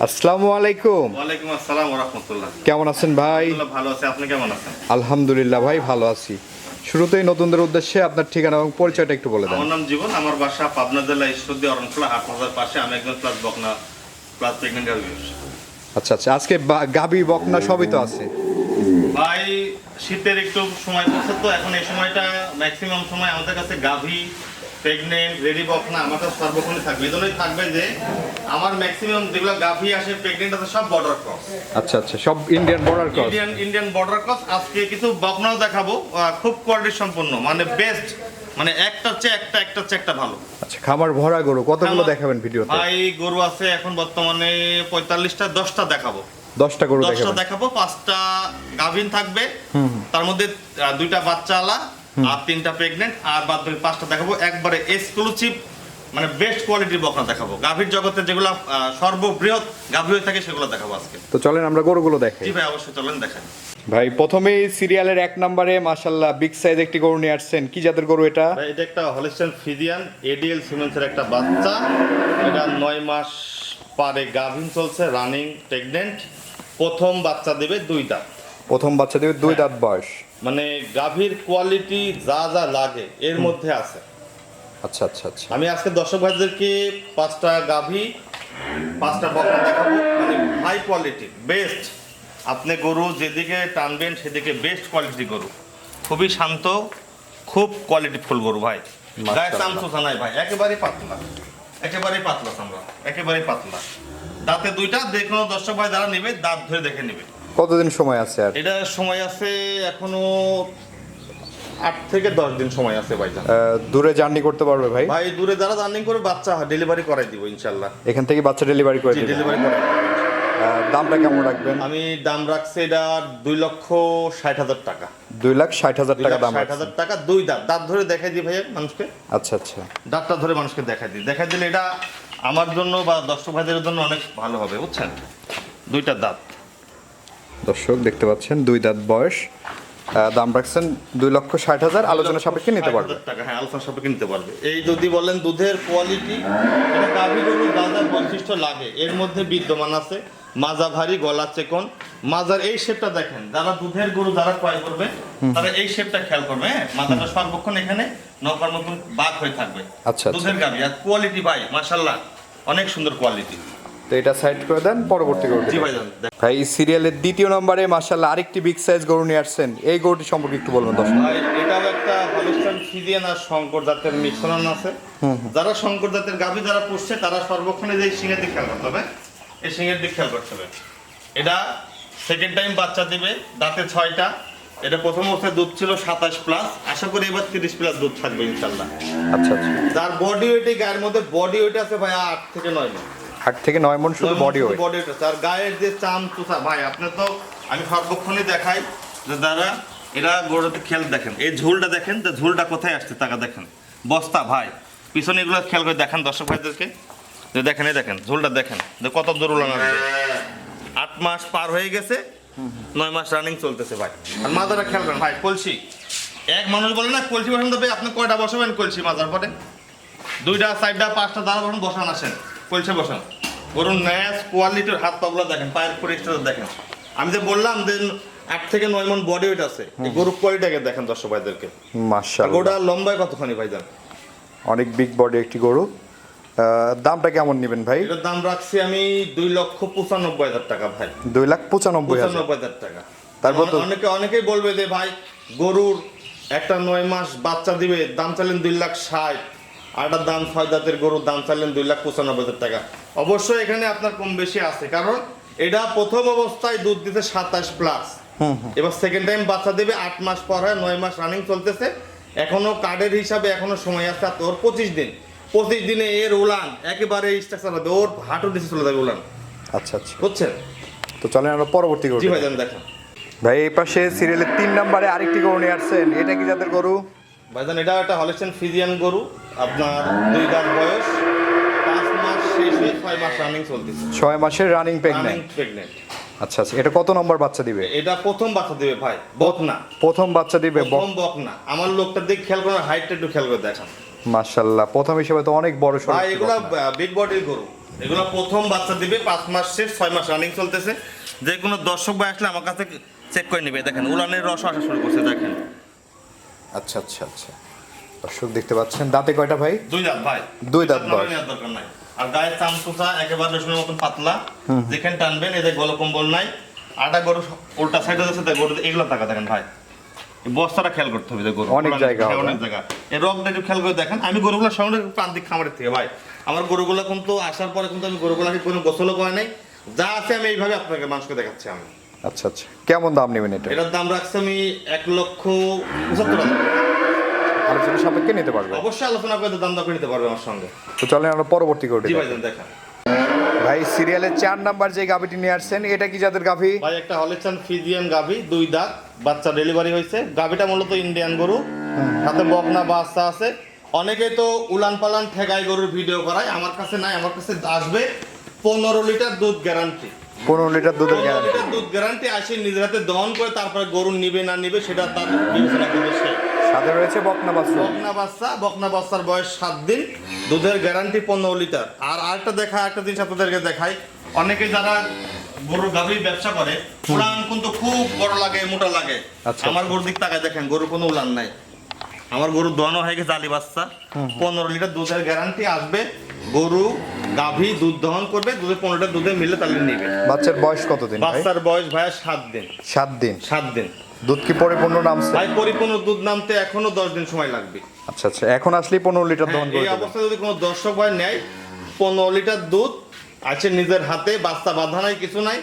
আসসালামু আলাইকুম। ওয়ালাইকুম আসসালাম রহমতুল্লাহ। কেমন আছেন ভাই? ভালো আছে আপনি কেমন আছেন? আলহামদুলিল্লাহ ভাই ভালো আছি। শুরুতেই নতুনদের উদ্দেশ্যে আপনার ঠিকানা এবং পরিচয়টা একটু বলে দেন। আমার নাম জীবন আমার বাসা পাবনা জেলা ঈশ্বরদী অরণখোলা হাট বাজার পাশে। আমি একজন প্লাস বকনা প্লাস প্রেগনেন্ট আচ্ছা আচ্ছা আজকে গাবি বকনা সবই তো আছে। ভাই শীতের একটু সময় পড়ছে তো এখন এই সময়টা ম্যাক্সিমাম সময় আমাদের কাছে গাভী প্রেগনেন্ট রেডি বকনা আমার কাছে সর্বক্ষণই থাকবে। এই জন্যই থাকবে যে আমার ম্যাক্সিমাম যেগুলো গাভী আসে প্রেগনেন্ট আছে সব বর্ডার ক্রস আচ্ছা আচ্ছা সব Indian border cross Indian Indian border cross আজকে কিছু বকনাও দেখাবো খুব কোয়ালিটি সম্পন্ন মানে বেস্ট মানে একটা চেয়ে একটা একটা চেয়ে একটা ভালো। আচ্ছা খামার ভরা গরু কতগুলো দেখাবেন ভিডিওতে? ভাই গরু আছে এখন বর্তমানে পঁয়তাল্লিশটা দশটা দেখাবো। দশটা গরু দশটা দেখাবো পাঁচটা গাভিন থাকবে। তার মধ্যে দুইটা বাচ্চা আলা আর তিনটা প্রেগনেন্ট আর বাদ বাকি পাঁচটা দেখাবো। একবারে এক্সক্লুসিভ মানে বেস্ট কোয়ালিটির বকনা দেখাবো। গাভীর জগতে যেগুলো সর্ববৃহৎ গাভী হয়ে থাকে সেগুলো দেখাবো আজকে। তো চলেন আমরা গরুগুলো দেখাই। জি ভাই অবশ্যই চলেন দেখেন ভাই প্রথমেই সিরিয়ালের এক নম্বরে মাশাল্লাহ বিগ সাইজ একটি গরু নিয়ে আসছেন। কি জাতের গরু এটা? ভাই এটা একটা হলিস্টান ফিজিয়ান এডিএল সিমেন্সের একটা বাচ্চা। এটা নয় মাস পারে গাভিন চলছে রানিং প্রেগনেন্ট প্রথম বাচ্চা দেবে দুই দাঁত প্রথম বাচ্চা দেবে দুই দাঁত বয়স। মানে গাভীর কোয়ালিটি যা যা লাগে এর মধ্যে আছে। আচ্ছা আচ্ছা আচ্ছা। আমি আজকে দর্শক ভাইদেরকে পাঁচটা গাভী পাঁচটা বকনা দেখাবো। মানে হাই কোয়ালিটি বেস্ট আপনি গরু যেদিকে টানবেন সেদিকে বেস্ট কোয়ালিটি গরু। খুবই শান্ত খুব কোয়ালিটি ফুল গরু ভাই। গায়ে। চামচুসা নাই ভাই একেবারেই পাতলা। একেবারেই পাতলা আমরা একেবারেই পাতলা। দাঁতে দুইটা যে কোনো দর্শক ভাই যারা নেবে দাঁত ধরে দেখে নেবে। কতদিন সময় আছে আর? এটা সময় আছে এখনও আট থেকে দশ দিন সময় আছে আহ, দূরে জার্নি করতে পারবে ভাই? ভাই দূরে যারা রানিং করে বাচ্চা ডেলিভারি করাই দিব ইনশাল্লাহ। এখান থেকে বাচ্চা ডেলিভারি করে ডেলিভারি। আহ, দামটা কেমন রাখবেন? আমি দাম রাখছি এটা দুই লক্ষ ষাট হাজার টাকা। দুই লাখ ষাট হাজার টাকা দাম ষাট হাজার টাকা দুই দাঁত। দাঁত ধরে দেখাই দিই ভাইয়া মানুষকে। আচ্ছা আচ্ছা। দাঁতটা ধরে মানুষকে দেখাই দিই। দেখাই দিলে এটা আমার জন্য বা দর্শক ভাইদের জন্য অনেক ভালো হবে বুঝছেন? দুইটা দাঁত। দর্শক দেখতে পাচ্ছেন দুই দাঁত বয়স। দাম রাখছেন দুই লক্ষ ষাট হাজার। আলোচনা সাপেক্ষে নিতে পারবে। টাকা হ্যাঁ আলোচনা সাপেক্ষে নিতে পারবে। এই যদি বলেন দুধের কোয়ালিটি এটা গাভী যা বৈশিষ্ট্য লাগে। এর মধ্যে বিদ্যমান আছে মাজা ভারী গলা চেকন। মাজার এই শেপটা দেখেন যারা দুধের গরু যারা ক্রয় করবে তারা এই শেপটা খেয়াল করবে হ্যাঁ? মাজাটা সর্বক্ষণ এখানে নৌকার মতন বাঘ হয়ে থাকবে। আচ্ছা, আচ্ছা। দুধের গাভী আর কোয়ালিটি ভাই মাশাল্লাহ অনেক সুন্দর কোয়ালিটি তো এটা সাইড করে দেন পরবর্তী গরু ভাই সিরিয়ালের দ্বিতীয় নম্বরে মাশাল্লাহ আরেকটি বিগ সাইজ গরু নিয়ে আসছেন। এই গরুটি সম্পর্কে একটু বলবেন দর্শক। এটাও একটা হলিস্টান ফিজিয়ান আর শঙ্কর জাতের মিশ্রণ আছে। যারা শঙ্কর জাতের গাভী যারা পুষছে তারা সর্বক্ষণে যে সিংহের দিক খেয়াল করতে হবে এই সিংহের দিক খেয়াল করতে হবে। এটা সেকেন্ড টাইম বাচ্চা দিবে দাঁতে ছয়টা। এটা প্রথম অবস্থায় দুধ ছিল সাতাশ প্লাস আশা করি এবার তিরিশ প্লাস দুধ থাকবে ইনশাল্লাহ আচ্ছা আচ্ছা। যার বডি ওয়েট গায়ের মধ্যে বডি ওয়েট আছে ভাই আট থেকে নয় মণ আট থেকে নয় মন শুধু বডি ওয়েট বডি ওয়েট আর গায়ের যে চাম চুষা ভাই আপনি তো আমি সর্বক্ষণই দেখাই যে দাদা এরা গরুতে খেয়াল দেখেন। এই ঝুলটা দেখেন যে ঝুলটা কোথায় আসছে টাকা দেখেন। বস্তা ভাই পিছনে এগুলো খেয়াল করে দেখেন দর্শক ভাইদেরকে। যে দেখেন এই দেখেন ঝুলটা দেখেন যে কত দূর উলান আট মাস পার হয়ে গেছে নয় মাস রানিং চলতেছে ভাই। আর মাজারা খেয়াল করেন ভাই কলসি। এক মানুষ বলে না কলসি বসান দেবে আপনি কয়টা বসাবেন কলসি মাজার পরে? দুইটা চারটা পাঁচটা দাঁড়া বসান বসান আসেন। কলসে বসান। গরুর ন্যাস কোয়ালিটির হাত পাগুলো দেখেন পায়ের পরিষ্কার দেখেন। আমি যে বললাম যে আট থেকে নয় মন বডি ওয়েট আছে গরুর কোয়ালিটিকে দেখেন দর্শক ভাইদেরকে। মাশাল্লাহ গোটা লম্বায় কতখানি ভাইজান? অনেক বিগ বডি একটি গরু। দামটা কেমন নেবেন ভাই? এটার দাম রাখছি আমি দুই লক্ষ পঁচানব্বই হাজার টাকা ভাই। দুই লাখ পঁচানব্বই হাজার। টাকা। তারপর অনেকে অনেকেই বলবে যে ভাই গরুর একটা নয় মাস বাচ্চা দিবে দাম চাইলেন দুই লাখ ষাট। আটার দাম ছয় দাঁতের গরুর দাম চাইলেন দুই লাখ পঁচানব্বই হাজার টাকা। অবশ্যই এখানে আপনার কম বেশি আছে কারণ এটা প্রথম অবস্থায় দুধ দিতে সাতাশ প্লাস এবার সেকেন্ড টাইম বাচ্চা দেবে আট মাস পর হয় নয় মাস রানিং চলতেছে। এখনও কার্ডের হিসাবে এখনও সময় আছে আর তোর পঁচিশ দিন। পঁচিশ দিনে এর উলান একেবারে স্ট্রাকচার হবে ওর হাঁটুর নিচে চলে যাবে উলান। আচ্ছা আচ্ছা। বুঝছেন? তো চলেন আমরা পরবর্তী গরু ভাই দেখেন। ভাই এই পাশে সিরিয়ালের তিন নম্বরে আরেকটি গরু নিয়ে আসছেন। এটা কি যাদের গরু? ভাইজান এটা একটা হলেস্টেন ফিজিয়ান গরু। আপনার দুই দাঁত বয়স পাঁচ মাস শেষ ছয় মাস রানিং চলতেছে। ছয় মাসের রানিং প্রেগনেন্ট প্রেগনেন্ট আচ্ছা আচ্ছা এটা কত নম্বর বাচ্চা দিবে? এটা প্রথম বাচ্চা দেবে ভাই বক না প্রথম বাচ্চা দিবে প্রথম বক না আমার লোকটা দিক খেয়াল করে হাইটটা একটু খেয়াল করে দেখান। মাশাল্লাহ প্রথম হিসেবে তো অনেক বড় সড়ো ভাই এগুলা। বিগ বডির গরু। এগুলো প্রথম বাচ্চা দিবে পাঁচ মাস শেষ ছয় মাস রানিং চলতেছে। যে কোনো দর্শক ভাই আসলে আমার কাছে চেক করে নেবে। দেখেন উলানের রস আসা শুরু করছে দেখেন। আচ্ছা আচ্ছা আচ্ছা। দর্শক দেখতে পাচ্ছেন দাঁতে কয়টা ভাই? দুই দাঁত ভাই। দুই দাঁত নাড়া বয়স। দরকার নাই। আর গায়ের চামচুচা একেবারে মতন পাতলা। যেখানে টানবেন এদের গল কম্বল নাই। আটা গরু উল্টা সাইডে যাচ্ছে তাই গরু এগুলো টাকা দেখেন ভাই। বস্তাটা খেয়াল করতে হবে গরু। অনেক জায়গা অনেক জায়গা। একটু খেয়াল করে দেখেন। আমি গরুগুলো সঙ্গে প্রান্তিক খামারের থেকে ভাই। আমার গরুগুলো কিন্তু আসার পরে কিন্তু আমি গরুগুলোকে কোনো গোসলও করে নাই। যা আছে আমি এইভাবে আপনাকে মানুষকে দেখাচ্ছি আমি। আচ্ছা আচ্ছা। কেমন দাম নেবেন এটা? এটার দাম রাখছি আমি এক লক্ষ পঁচাত্তর হাজার। আলোচনা সাপেক্ষে নিতে পারবে। অবশ্যই আলোচনা করে দাম দর করে নিতে পারবে আমার সঙ্গে। তো চলেন আমরা পরবর্তী করে জি ভাই দেখেন। ভাই সিরিয়ালের চার নাম্বার যে গাভিটি নিয়ে আসছেন এটা কি জাতের গাভি? ভাই একটা হলেচান ফিজিয়ান গাভি দুই দাঁত বাচ্চা ডেলিভারি হয়েছে। গাভিটা মূলত ইন্ডিয়ান গরু। তাতে বকনা বাচ্চা আছে। অনেকেই তো উলান পালান ঠেকাই গরুর ভিডিও করায়। আমার কাছে নাই আমার কাছে আসবে। পনেরো লিটার দুধ গ্যারান্টি পনেরো লিটার দুধের গ্যারান্টি দুধ গ্যারান্টি আসে নিজের হাতে দহন করে তারপরে গরু নিবে না নিবে সেটা তার বিবেচনা করবে সে। সাথে রয়েছে বকনা বাছুর বকনা বাচ্চা বকনা বাচ্চার বয়স সাত দিন দুধের গ্যারান্টি পনেরো লিটার। আর আরেকটা দেখা একটা জিনিস আপনাদেরকে দেখাই। অনেকে যারা গরুর গাভীর ব্যবসা করে উলান কিন্তু খুব বড় লাগে মোটা লাগে। আচ্ছা। আমার গরুর দিক তাকায় দেখেন গরুর কোনো উলান নাই। আমার গরু দোয়ানো হয়ে গেছে আলি বাচ্চা। পনেরো লিটার দুধের গ্যারান্টি আসবে। গরু গাভী দুধ দহন করবে দুধে পনেরো লিটার দুধে মিলে তাহলে নিবে। বাচ্চার বয়স কতদিন বাচ্চার বয়স ভাইয়া সাত দিন। সাত দিন? সাত দিন। দুধ কি পরিপূর্ণ নামছে? ভাই পরিপূর্ণ দুধ নামতে এখনও দশ দিন সময় লাগবে। আচ্ছা আচ্ছা এখন আসলেই পনেরো লিটার দহন হ্যাঁ, করে এই দেবেন। অবস্থায় যদি কোনো দর্শক ভাই নেয় পনেরো লিটার দুধ আছে নিজের হাতে বাচ্চা বাধা নাই কিছু নাই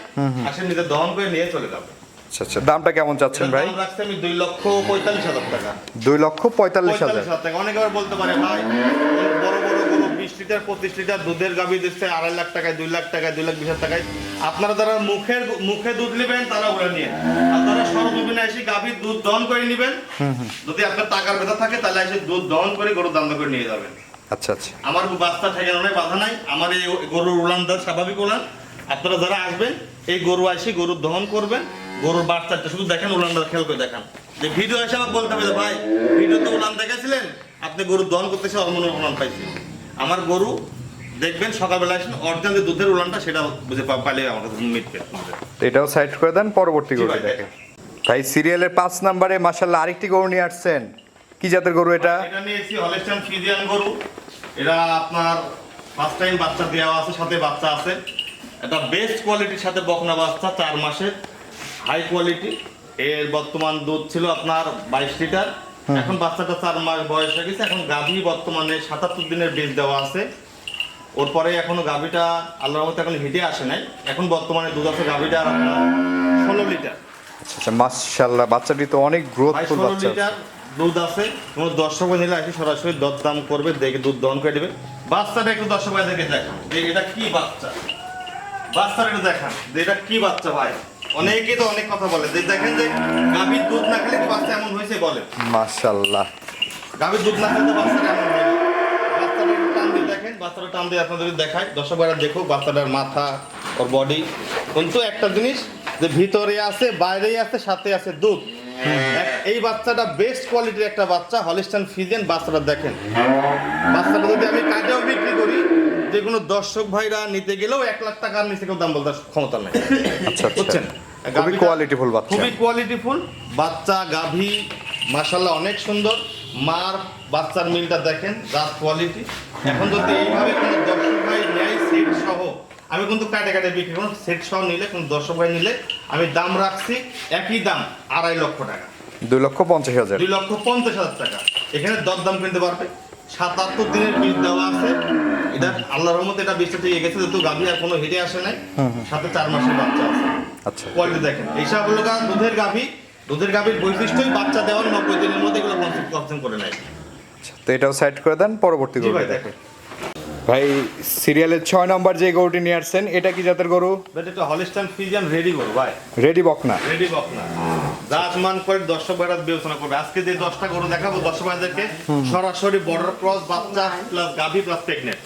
আসে নিজের দহন করে নিয়ে চলে যাবে। আচ্ছা আচ্ছা দামটা কেমন চাচ্ছেন ভাই? দাম রাখছি আমি দুই লক্ষ পঁয়তাল্লিশ হাজার টাকা। দুই লক্ষ পঁয়তাল্লিশ হাজার। পঁয়তাল্লিশ হাজার টাকা অনেকে আবার বলতে পারে ভাই বড় লিটার পঁচিশ লিটার দুধের গাভি দিচ্ছে আড়াই লাখ টাকায় দুই লাখ টাকায় দুই লাখ বিশ হাজার টাকায়। আপনারা যারা মুখের মুখে দুধ নেবেন তারা ওরা নিয়ে আপনারা সরজমিনে এসে গাভীর দুধ দহন করে নেবেন যদি আপনার টাকার ব্যথা থাকে তাহলে এসে দুধ দহন করে গরু দাম করে নিয়ে যাবেন। আচ্ছা আচ্ছা। আমার বাচ্চা নাই বাধা নাই। আমার এই গরুর উলান স্বাভাবিক উলান। আপনারা যারা আসবেন এই গরু আসি গরুর দহন করবেন। গরুর বাচ্চাটা শুধু দেখেন উলানটা খেয়াল করে দেখান। যে ভিডিও এসে আমাকে বলতে হবে ভাই ভিডিও তো উলান দেখেছিলেন আপনি গরুর দহন করতেছে হরমোনের উলান পাইছি। আমার গরু দেখবেন সকালবেলা আসেন অরিজিনাল যে দুধের উলানটা সেটা বুঝে পা- পাইলে আমার কাছে মিটবে এটাও সাইড করে দেন পরবর্তী গরু ভাই, তাই সিরিয়ালের পাঁচ নাম্বারে মাসাল্লাহ আরেকটি গরু নিয়ে আসছেন। কি জাতের গরু এটা? এটা নিয়েছি হলেস্টান ফিজিয়ান গরু। এটা আপনার ফার্স্ট টাইম বাচ্চা দেওয়া আছে সাথে বাচ্চা আছে। এটা বেস্ট কোয়ালিটির সাথে বকনা বাচ্চা চার মাসের। হাই কোয়ালিটি এর বর্তমান দুধ ছিল আপনার বাইশ লিটার। এখন বাচ্চাটা চার মাস বয়স হয়ে গেছে এখন গাভী বর্তমানে সাতাত্তর দিনের বীজ দেওয়া আছে। ওর পরে এখনও গাভীটা আল্লাহর মতো এখন হিটে আসে নাই। এখন বর্তমানে দুধ আছে গাভীটা আর ষোলো লিটার। আচ্ছা আচ্ছা বাচ্চাটি তো অনেক গ্রোথফুল ষোলো বাচ্চা। লিটার দুধ আছে। কোনো দর্শক নিলে আসি সরাসরি দরদাম করবে দেখে দুধ দহন করে দেবে বাচ্চাটা একটু দর্শক ভাইদেরকে দেখান যে এটা কি বাচ্চা? বাচ্চাটা একটু দেখান যে এটা কি বাচ্চা ভাই? অনেকেই তো অনেক কথা বলে। দেখেন যে গাভীর দুধ না খেলে বাচ্চা এমন হয়েছে বলে? মাশাল্লাহ। গাভীর দুধ না খেলে তো বাচ্চাটা এমন হয় না। বাচ্চাটা টান দিয়ে দেখেন বাচ্চাটা টান দিয়ে আপনাদের দেখায় দর্শক ভাইরা দেখো বাচ্চাটার মাথা ওর বডি কিন্তু একটা জিনিস যে ভিতরে আছে বাইরেই আছে সাথে আছে দুধ। এই বাচ্চাটা বেস্ট কোয়ালিটির একটা বাচ্চা হলিস্টান ফিজেন বাচ্চাটা দেখেন। বাচ্চাটা যদি আমি কাজেও বিক্রি করি যে কোনো দর্শক ভাইরা নিতে গেলেও এক লাখ টাকার নিচে কেউ দাম বলতে ক্ষমতা নেই। আচ্ছা আচ্ছা। বুঝছেন? খুবই কোয়ালিটিফুল বাচ্চা। খুবই কোয়ালিটিফুল বাচ্চা গাভী মাশাল্লাহ অনেক সুন্দর। মার বাচ্চার মিলটা দেখেন জাত কোয়ালিটি এখন যদি এইভাবে কোনো দর্শক ভাই নেয় সেট সহ আমি কিন্তু কাটে কাটে বিক্রি করুন সেট সহ নিলে কোনো দর্শক ভাই নিলে আমি দাম রাখছি একই দাম আড়াই লক্ষ টাকা। দুই লক্ষ পঞ্চাশ হাজার। দুই লক্ষ পঞ্চাশ হাজার টাকা। এখানে দর দাম কিনতে পারবে সাতাত্তর দিনের বীজ দেওয়া আছে। এটা আল্লাহর রহমতে এটা বীজটা থেকে গেছে যেহেতু গাভী আর কোনো হেঁটে আসে নাই। সাথে চার মাসের বাচ্চা আছে। আচ্ছা। কোয়ালিটি দেখেন এইসব হলো গা দুধের গাভী দুধের গাভীর বৈশিষ্ট্যই বাচ্চা দেওয়ার নব্বই দিনের মধ্যে এগুলো কনসেপ্ট করে নেয়। তো এটাও সাইড করে দেন পরবর্তী গরু ভাই সিরিয়ালের ছয় নম্বর যে গরুটি নিয়ে আসছেন এটা কি জাতের গরু? এটা হলিস্টান ফিজিয়ান রেডি করো ভাই। রেডি বকনা। রেডি বক না জাত মান করে দর্শক ভাইরা বিবেচনা করবে। আজকে যে দশটা গরু দেখাবো দর্শক ভাইদেরকে সরাসরি বর্ডার ক্রস বাচ্চা প্লাস গাভী প্লাস প্রেগনেন্ট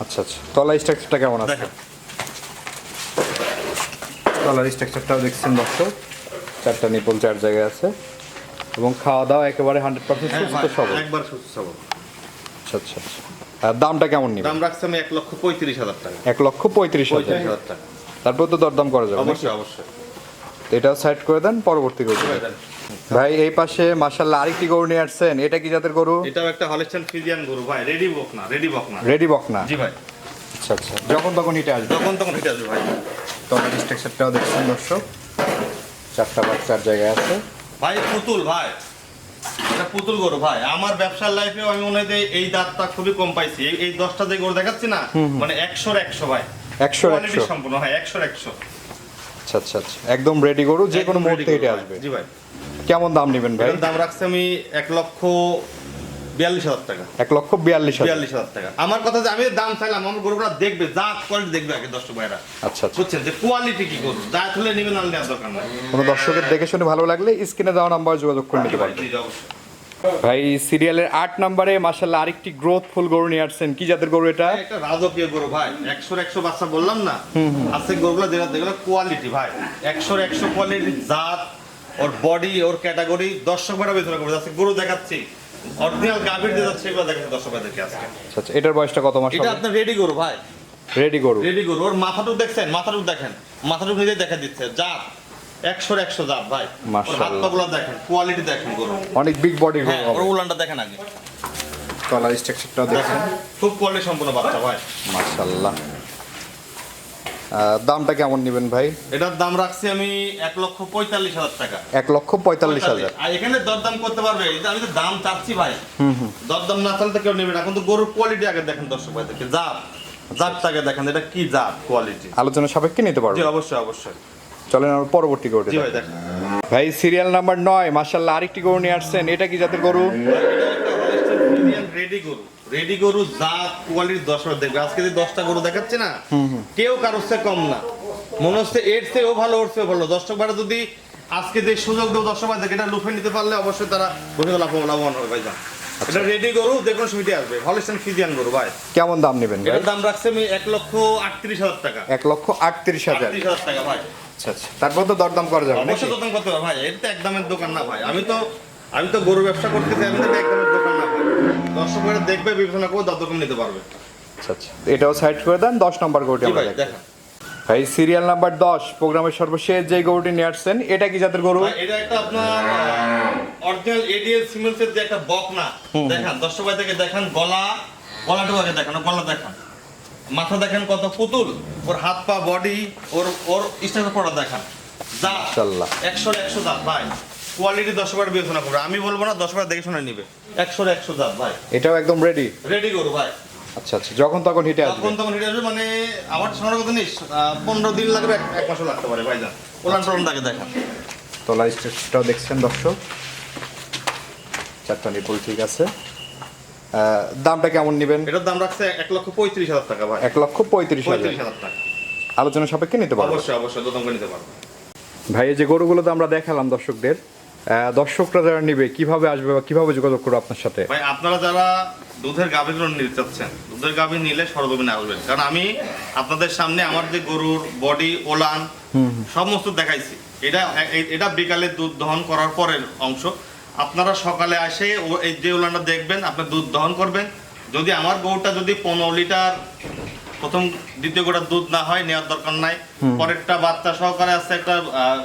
আচ্ছা আচ্ছা। তলা স্ট্রাকচারটা কেমন আছে? তলার স্ট্রাকচারটাও দেখছেন দর্শক? চারটা নিপল চার জায়গায় আছে। এবং খাওয়া দাওয়া একেবারে হান্ড্রেড পার্সেন্ট হ্যাঁ সুস্থ ভাই, সবল। একবার সুস্থ সবল। আচ্ছা আচ্ছা আচ্ছা। আহ, দামটা কেমন নিবেন? দাম রাখছি আমি এক লক্ষ পঁয়ত্রিশ হাজার টাকা। এক লক্ষ পঁয়ত্রিশ হাজার। টাকা। তারপর তো দরদাম করা যাবে? অবশ্যই অবশ্যই। তো এটাও সাইড করে দেন পরবর্তী গরু ভাই এই পাশে মাসাল্লাহ আরেকটি গরু নিয়ে আসছেন। এটা কি জাতের গরু? এটাও একটা হলিস্টান ফিজিয়ান গরু ভাই রেডি বক না রেডি বক না। রেডি বকনা জি ভাই। আচ্ছা আচ্ছা। যখন তখন এটা আসবে। তখন তখন হিটে আসবে ভাই। তলার স্ট্রাকচারটাও দেখছেন দর্শক। চারটা বাচ্চার জায়গায় আছে। ভাই পুতুল ভাই। এটা পুতুল গরু ভাই। আমার ব্যবসার লাইফে আমি মনে হয় এই দাঁতটা খুবই কম পাইছি। এই- দশটা যে গরু দেখাচ্ছি না মানে একশোর একশো ভাই। একশোর Quality একশো। সম্পূর্ণ হয় একশোর একশো। আচ্ছা আচ্ছা আচ্ছা। একদম রেডি গরু যে কোনো মুহূর্তে এটা আসবে। জি ভাই। কেমন দাম নেবেন ভাই? দাম রাখছি আমি এক লক্ষ বিয়াল্লিশ হাজার টাকা। এক লক্ষ বিয়াল্লিশ বিয়াল্লিশ হাজার টাকা। আমার কথা যে আমি দাম চাইলাম আমার গরুগুলো দেখবে জাত কোয়ালিটি দেখবে আগে দর্শক ভাইরা। আচ্ছা আচ্ছা। বুঝছেন? যে কোয়ালিটি কি গরু? জাত হলে নেবেন আর নেওয়ার দরকার নাই। কোনো দর্শকের দেখে শুনে ভালো লাগলে স্ক্রিনে দেওয়া নাম্বার যোগাযোগ করে নিতে। ভাই সিরিয়ালের আট নাম্বারে মাসাল্লাহ আরেকটি গ্রোথ ফুল গরু নিয়ে আসছেন। কি জাতের গরু এটা? একটা রাজকীয় গরু ভাই। একশোর একশো বাচ্চা বললাম না? আজকে গরুগুলো যেটা যেগুলো কোয়ালিটি ভাই। একশোর একশো কোয়ালিটি জাত ওর বডি ওর ক্যাটাগরি দর্শক ভাড়া বেতনা করবে। আজকে গরু দেখাচ্ছি। অরিজিনাল গাভীর দিয়ে যাচ্ছে এগুলো দেখাচ্ছে দর্শক ভাইদেরকে আজকে। আচ্ছা আচ্ছা এটার বয়সটা কত মাস এটা আপনার রেডি গরু ভাই। রেডি গরু? রেডি গরু। ওর মাথাটুক দেখছেন? মাথাটুক দেখেন? মাথাটুক নিজেই দেখা দিচ্ছে। জাত একশোর একশো জাত ভাই। ওর হাত মাশাআল্লাহ। পাগুলো দেখেন কোয়ালিটি দেখেন গরু। অনেক বিগ বডি হ্যাঁ ওর উলানটা দেখেন আগে। তলার স্ট্রাকচারটাও দেখছেন দেখেন খুব কোয়ালিটি সম্পূর্ণ বাচ্চা ভাই। মাশাল্লাহ আহ, দামটা কেমন নেবেন ভাই? এটার দাম রাখছি আমি এক লক্ষ পঁয়তাল্লিশ হাজার টাকা। এক লক্ষ পঁয়তাল্লিশ হাজার। আর এখানে দরদাম করতে পারবে আমি তো দাম চাচ্ছি ভাই। দরদাম না চালতে কেউ নেবে না কিন্তু গরুর কোয়ালিটি আগে দেখেন দর্শক ভাই দেখে জাত। জাতটাকে দেখেন এটা কি জাত কোয়ালিটি আলোচনা সাপেক্ষে নিতে পারব। অবশ্যই অবশ্যই। চলেন আমরা পরবর্তী গরুটি ভাই দেখেন। ভাই সিরিয়াল নাম্বার নয় মাশাল্লাহ আরেকটি গরু নিয়ে আসছেন এটা কি জাতের গরু? রেডি গরু। রেডি গরু জাত কোয়ালিটি দশ বার দেখবে। আজকে যে দশটা গরু দেখাচ্ছে না কেউ কারোর চেয়ে কম না। মনে হচ্ছে এর চেয়েও ভালো ওর চেয়েও ভালো। দর্শক ভাড়া যদি আজকে যে সুযোগ দেবো দর্শক দেখে এটা লুফে নিতে পারলে অবশ্যই তারা বসে লাভ- লাভবান হবে ভাই যান এটা রেডি গরু দেখুন সুবিধা আসবে। হলিস্টান ফিজিয়ান গরু ভাই। কেমন দাম নেবেন এটার দাম রাখছে আমি এক লক্ষ আটত্রিশ হাজার টাকা। এক লক্ষ আটত্রিশ হাজার। টাকা ভাই। আচ্ছা আচ্ছা। তারপর তো দরদাম করা যাবে অবশ্যই দোকান করতে হবে ভাই। এটা তো একদমের দোকান না ভাই। আমি তো আমি তো গরু ব্যবসা করতেছি আমি তো এটা দোকান দর্শকরা দেখবে বিবেচনা করে দর নিতে পারবে। আচ্ছা আচ্ছা। এটাও সাইড করে দেন দশ নম্বর গরুটি আমরা দেখেন। ভাই সিরিয়াল নাম্বার দশ প্রোগ্রামের সর্বশেষ যে গরুটি নিয়ে আসছেন এটা কি জাতের গরু? এটা একটা আপনার অরিজিনাল এডিএল সিমেন্টসের যে একটা বক না দেখেন দর্শক ভাই থেকে দেখেন গলা গলাটাও আগে দেখেন গলা দেখেন। মাথা দেখেন কত পুতুল ওর হাত পা বডি ওর ওর স্ট্রাকচার পড়া দেখেন। যা। একশো একশো দাঁত ভাই। কোয়ালিটি দশ বার বিবেচনা করবে আমি বলব না দশ বার দেখে শুনে নিবে। একশো একশো দাম ভাই। এটাও একদম রেডি রেডি করো ভাই। আচ্ছা আচ্ছা যখন তখন হিটে আসবে। তখন তখন হিটে আসবে মানে আমার শোনার কথা নেই পনেরো দিন লাগবে এক- মাসও লাগতে পারে ভাই যান। ওলান টোলান তাকে দেখেন তলার স্ট্রাকচারটাও দেখছেন দর্শক। চারটা নিপুল ঠিক আছে। দামটা কেমন নেবেন? এটার দাম রাখছে এক লক্ষ পঁয়ত্রিশ হাজার টাকা ভাই। এক লক্ষ পঁয়ত্রিশ হাজার। টাকা। আলোচনা সাপেক্ষে নিতে পারব। অবশ্যই অবশ্যই দোকান নিতে পারব। ভাই এই যে গরুগুলো তো আমরা দেখালাম দর্শকদের দর্শকরা যারা নিবে কীভাবে আসবে বা কীভাবে যোগাযোগ করব আপনার সাথে? ভাই আপনারা যারা দুধের গাভীগুলো নিতে চাচ্ছেন দুধের গাভী নিলে সরজমিনে আসবেন। কারণ আমি আপনাদের সামনে আমার যে গরুর বডি ওলান সমস্ত দেখাইছি। এটা এটা বিকালে দুধ দহন করার পরের অংশ। আপনারা সকালে আসে ও- এই যে ওলানটা দেখবেন আপনার দুধ দহন করবেন। যদি আমার গরুটা যদি পনেরো লিটার প্রথম দ্বিতীয় গোটা দুধ না হয় নেওয়ার দরকার নাই। পরেরটা বাচ্চা সহকারে আছে একটা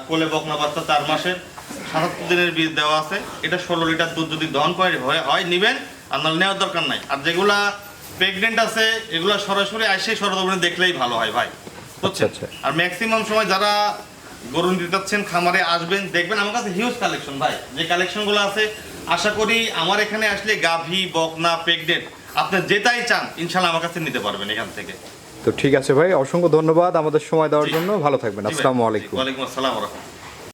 কোলে বকনা বাচ্চা চার মাসের। সাতাত্তর দিনের বীজ দেওয়া আছে। এটা ষোলো লিটার দুধ যদি দহন করে হয় হয় নিবেন নাহলে নেওয়ার দরকার নাই। আর যেগুলা প্রেগনেন্ট আছে এগুলা সরাসরি আসে সরজমিনে দেখলেই ভালো হয় ভাই। বুঝছেন? আচ্ছা, আচ্ছা। আর ম্যাক্সিমাম সময় যারা গরু নিতে চাচ্ছেন খামারে আসবেন দেখবেন আমার কাছে হিউজ কালেকশন ভাই। যে কালেকশনগুলো আছে আশা করি আমার এখানে আসলে গাভী বকনা প্রেগনেন্ট আপনি যেটাই চান ইনশাল্লাহ আমার কাছে নিতে পারবেন এখান থেকে। তো ঠিক আছে ভাই অসংখ্য ধন্যবাদ আমাদের সময় দেওয়ার জন্য। ভালো থাকবেন। আসসালামু আলাইকুম। ওয়ালাইকুম আসসালাম।